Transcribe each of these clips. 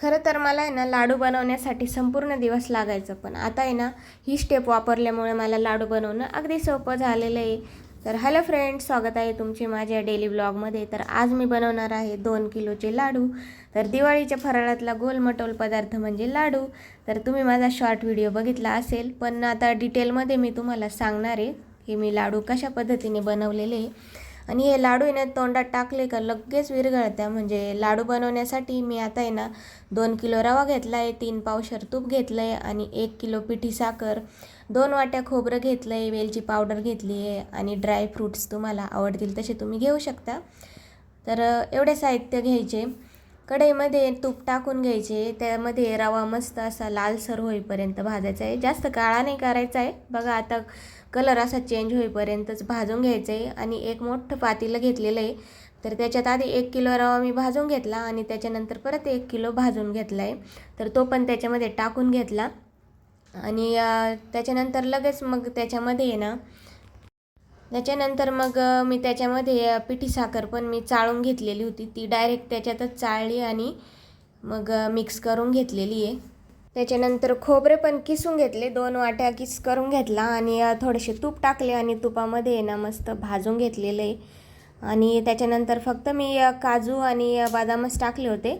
खरं तर मला आहे ना लाडू बनवण्यासाठी संपूर्ण दिवस लागायचं पण आता आहे ना ही स्टेप वापरल्यामुळे मला लाडू बनवणं अगदी सोपं झालेलं आहे. तर हॅलो फ्रेंड्स स्वागत आहे तुमचे माझ्या डेली ब्लॉगमध्ये तर आज मी बनवणार आहे दोन किलोचे लाडू. तर दिवाळीच्या फराळातला गोलमटोल पदार्थ म्हणजे लाडू. तर तुम्ही माझा शॉर्ट व्हिडिओ बघितला असेल पण आता डिटेलमध्ये मी तुम्हाला सांगणार आहे की मी लाडू कशा पद्धतीने बनवलेले आहे. आणि हे लाडू आहे ना तोंडात टाकले का लगेच विरघळत्या. म्हणजे लाडू बनवण्यासाठी मी आता आहे ना दोन किलो रवा घेतला आहे तीन पावशर तूप घेतलं आहे आणि एक किलो पिठी साखर दोन वाट्या खोबरं घेतलं आहे वेलची पावडर घेतली आहे आणि ड्राय फ्रूट्स तुम्हाला आवडतील तसे तुम्ही घेऊ शकता. तर एवढे साहित्य घ्यायचे. कढईमध्ये तूप टाकून घ्यायचे. त्यामध्ये रवा मस्त असा लालसर होईपर्यंत भाजायचा आहे. जास्त काळा नाही करायचा आहे. बघा आता कलर असा चेंज होईपर्यंतच भाजून घ्यायचं आहे. आणि एक मोठं पातेलं घेतलेलं आहे. तर त्याच्यात आधी एक किलो रवा मी भाजून घेतला आणि त्याच्यानंतर परत एक किलो भाजून घेतला आहे. तर तो पण त्याच्यामध्ये टाकून घेतला. आणि त्याच्यानंतर लगेच मग त्याच्यामध्ये आहे ना त्याच्यानंतर मग मी त्याच्यामध्ये पिठी साखर पण मी चाळून घेतलेली होती. ती डायरेक्ट त्याच्यातच चाळली आणि मग मिक्स करून घेतलेली आहे. त्याच्यानंतर खोबरे पण किसून घेतले. दोन वाट्या किस करून घेतला आणि थोडेसे तूप टाकले आणि तुपामध्ये आहे ना मस्त भाजून घेतलेलं आहे. आणि त्याच्यानंतर फक्त मी काजू आणि बदामच टाकले होते.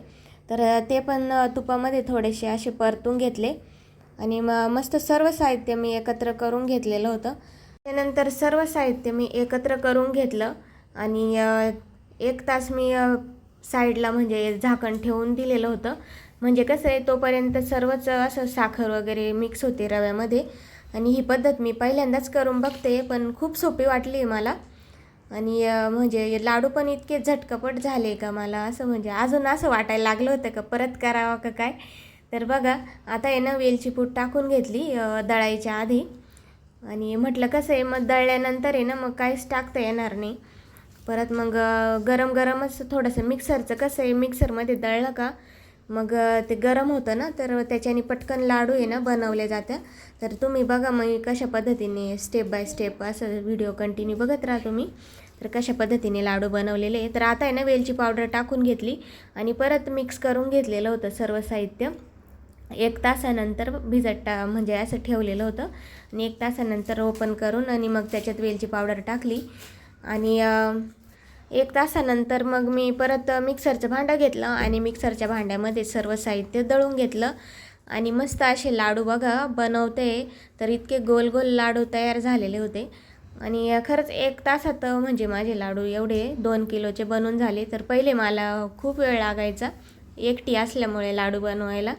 तर ते पण तुपामध्ये थोडेसे असे परतून घेतले. आणि मग मस्त सर्व साहित्य मी एकत्र करून घेतलेलं होतं. त्यानंतर सर्व साहित्य मी एकत्र करून घेतलं आणि एक तास मी साईडला म्हणजे झाकण ठेवून दिलेलं होतं. म्हणजे कसं आहे तोपर्यंत सर्वच असं साखर वगैरे मिक्स होते रव्यामध्ये. आणि ही पद्धत मी पहिल्यांदाच करून बघते पण खूप सोपी वाटली मला. आणि म्हणजे लाडू पण इतके झटकपट झाले का मला असं म्हणजे अजून असं वाटायला लागलं होतं का परत करावं का काय? तर बघा आता आहे ना वेलची पूड टाकून घेतली दळायच्या आधी. आणि म्हटलं कसं आहे मग दळल्यानंतर आहे ना मग काहीच टाकता येणार नाही. परत मग गरम गरमच थोडंसं मिक्सरचं कसं आहे मिक्सरमध्ये दळलं का मग ते गरम होतं ना तर त्याच्याने पटकन लाडू आहे ना बनवले जात्या तर तुम्ही बघा मग कशा पद्धतीने स्टेप बाय स्टेप असं व्हिडिओ कंटिन्यू बघत राहा तुम्ही. तर कशा पद्धतीने लाडू बनवलेले आहे. तर आता आहे ना वेलची पावडर टाकून घेतली आणि परत मिक्स करून घेतलेलं होतं सर्व साहित्य. एक तासानंतर भिजत टा म्हणजे असं ठेवलेलं होतं. आणि एक तासानंतर ओपन करून आणि मग त्याच्यात वेलची पावडर टाकली. आणि एक तासानंतर मग मी परत मिक्सरचं भांडं घेतलं आणि मिक्सरच्या भांड्यामध्ये सर्व साहित्य दळून घेतलं. आणि मस्त असे लाडू बघा बनवते तर इतके गोल गोल लाडू तयार झालेले होते. आणि खरंच एक तासात म्हणजे माझे लाडू एवढे दोन किलोचे बनून झाले. तर पहिले मला खूप वेळ लागायचा एकटी असल्यामुळे लाडू बनवायला.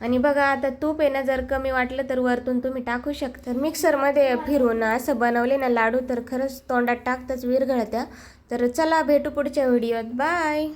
आणि बघा आता तूप आहे ना जर कमी वाटलं तर वरतून तुम्ही टाकू शकता. मिक्सरमध्ये फिरून असं बनवले ना लाडू तर खरंच तोंडात टाकताच विरघळत्या तर चला भेटू पुढच्या व्हिडिओत. बाय!